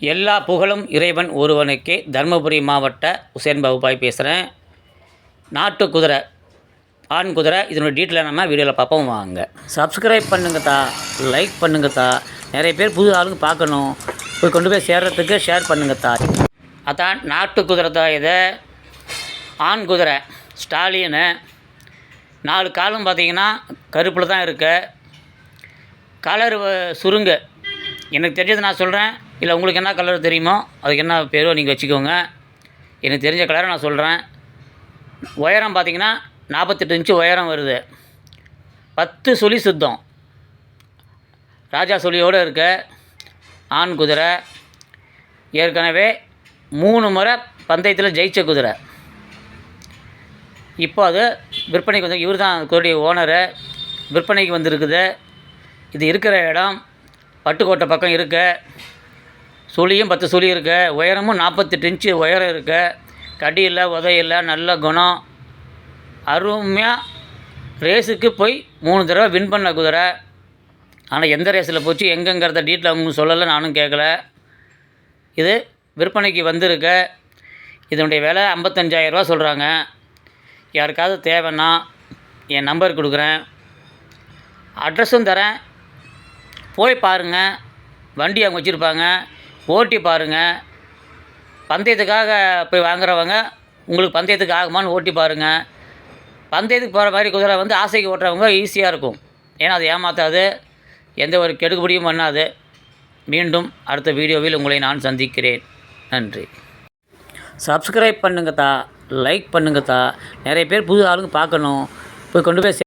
எல்லா புகழும் இறைவன் ஒருவனுக்கே. தருமபுரி மாவட்ட உசேன் பாபுபாய் பேசுகிறேன் நாட்டு குதிரை ஆண் குதிரை இதனுடைய டீட்டெயில் நம்ம வீடியோவில் பார்ப்போம் வாங்க. சப்ஸ்கிரைப் பண்ணுங்கத்தா லைக் பண்ணுங்கத்தா நிறைய பேர் புது ஆளுங்க பார்க்கணும். போய் கொண்டு போய் சேர்கிறதுக்கு ஷேர் பண்ணுங்கத்தா அதான் நாட்டு குதிரை தான் இது. ஆண் குதிரை ஸ்டாலியனு நாலு காலும் பார்த்தீங்கன்னா கருப்பில் தான் இருக்கு. கலர் சுருங்க. எனக்கு தெரிஞ்சது நான் சொல்கிறேன் இல்லை உங்களுக்கு என்ன கலர் தெரியுமோ அதுக்கு என்ன பேரோ நீங்கள் வச்சுக்கோங்க. எனக்கு தெரிஞ்ச கலரை நான் சொல்கிறேன் உயரம் பார்த்தீங்கன்னா நாற்பத்தெட்டு இன்ச்சு உயரம் வருது. பத்து சுழி சுத்தம். ராஜா சுழியோடு இருக்க ஆண் குதிரை. ஏற்கனவே மூணு முறை பந்தயத்தில் ஜெயிச்ச குதிரை. இப்போ அது விற்பனைக்கு வந்து இவர் தான் குதிரைய ஓனரு விற்பனைக்கு வந்திருக்குது. இது இருக்கிற இடம். பட்டுக்கோட்டை பக்கம் இருக்குது சுழியும் பத்து சுழி இருக்கு உயரமும் நாற்பத்தெட்டு இன்ச்சு உயரம் இருக்கு கடி இல்லை உதை நல்ல குணம். அருமையாக ரேஸுக்கு போய் மூணு தடவை வின் பண்ண குதிரை. ஆனால் எந்த ரேஸில் போச்சு எங்கேங்கிறத டீட்டெயில் அவங்க சொல்லலை நானும் கேட்கல. இது விற்பனைக்கு வந்திருக்க. இதனுடைய விலை ஐம்பத்தஞ்சாயிரரூவா சொல்கிறாங்க யாருக்காவது தேவைன்னா என் நம்பர் கொடுக்குறேன். அட்ரஸும் தரேன். போய் பாருங்கள் வண்டி அவங்க வச்சுருப்பாங்க. ஓட்டி பாருங்கள் பந்தயத்துக்காக போய் வாங்குறவங்க உங்களுக்கு பந்தயத்துக்கு ஆகுமான்னு ஓட்டி பாருங்கள் பந்தயத்துக்கு போகிற மாதிரி குதிரை வந்து ஆசைக்கு ஓட்டுறவங்க ஈஸியாக இருக்கும். ஏன்னா அது ஏமாற்றாது எந்த ஒரு கெடுக்குபடியும் பண்ணாது. மீண்டும் அடுத்த வீடியோவில் உங்களை நான் சந்திக்கிறேன். நன்றி. சப்ஸ்கிரைப் பண்ணுங்கத்தா லைக் பண்ணுங்கத்தா நிறைய பேர் புது ஆளுங்க பார்க்கணும். போய் கொண்டு போய்